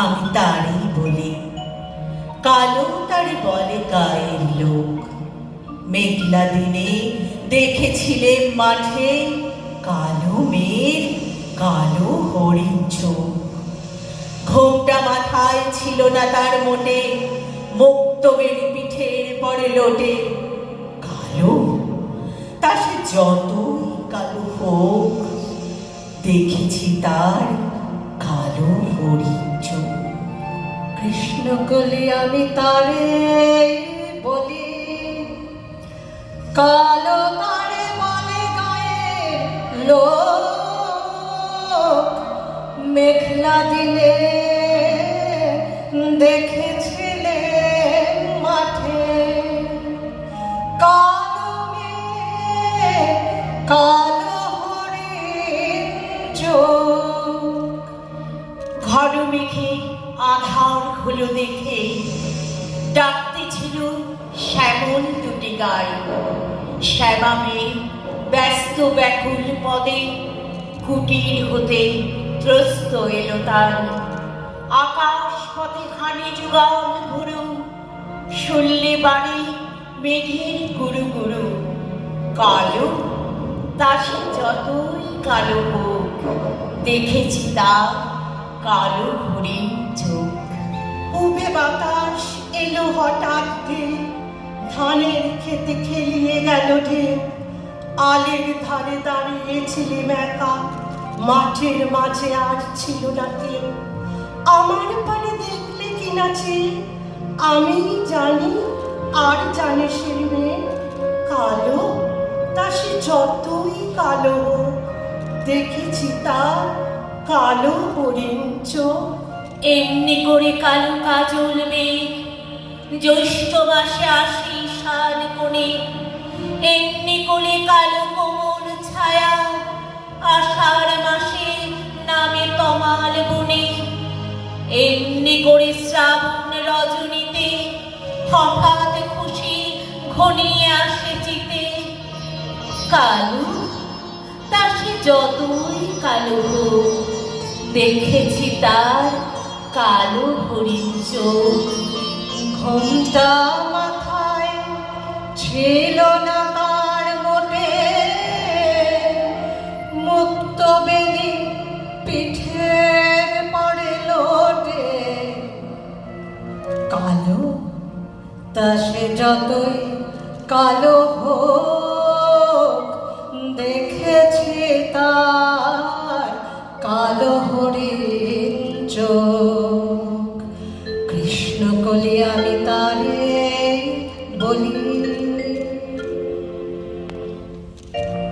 আমি তারই বলি। কালো তারে বলে গায়ের লোক। মেঘলা দিনে দেখেছিলে মাঠে কালো মেঘ, কালো হরিণ চোখ। ঘোমটা মাথায় ছিল না তার মোটে, মুক্ত বেরি পিঠের পরে লোটে। কালো? তা সে যতই কালো হোক, দেখেছি তার কালো হরিণ। কৃষ্ণ আমি তারে বলি। কালো তারে বলে গায়ে লোক মেঘলা দিলে দেখেছিলে মাঠে। কালো মেঘ, কালো হরিণ চোখ। ঘর আধার হলো দেখে। ডাকতে ছিল শ্যামল দুটি গায়ে শ্যামা মেয়ে ব্যস্ত ব্যাকুল পদে কুটির হতে ত্রস্ত এলো তার। আকাশ পথে খানি যুগল ঘুরু শুনলে বাড়ি মেঘের গুরু গুরু। কালো, তা সে যতই কালো হোক, দেখেছি তার কালো হরিণ চোখ। পূবে বাতাস এলো হঠাৎ ধানের খেতে খেলিয়ে গেল ঢে। আলের ধারে দাঁড়িয়েছিলাম একা মাঠের মাঝে আর ছিল না কেউ আমার পানে দেখলে কি নাচে আমি জানি, আর জানে সে মেয়ে কালো? তা সে যতই কালো দেখেছি তার কালো হরিণ চোখ এমনি করে কালো কাজল মেঘ জ্যৈষ্ঠ মাসে আসি সাল কোণে এমনি করে কালো কোমল ছায়া, আষাঢ় মাসে নামে তমাল বনে। এমনি করে শ্রাবণ রজনীতে হঠাৎ খুশি ঘনিয়ে আসে চিতে। কালো, তা সে যতই কালো হোক দেখেছি তার কালো হরিণ চোখ। ঘুমটা মাথায় ছিল না তার মোটে। মুক্ত বেদি পিঠের পরে লোটে। কালো? তা সে যতই কালো দেখেছি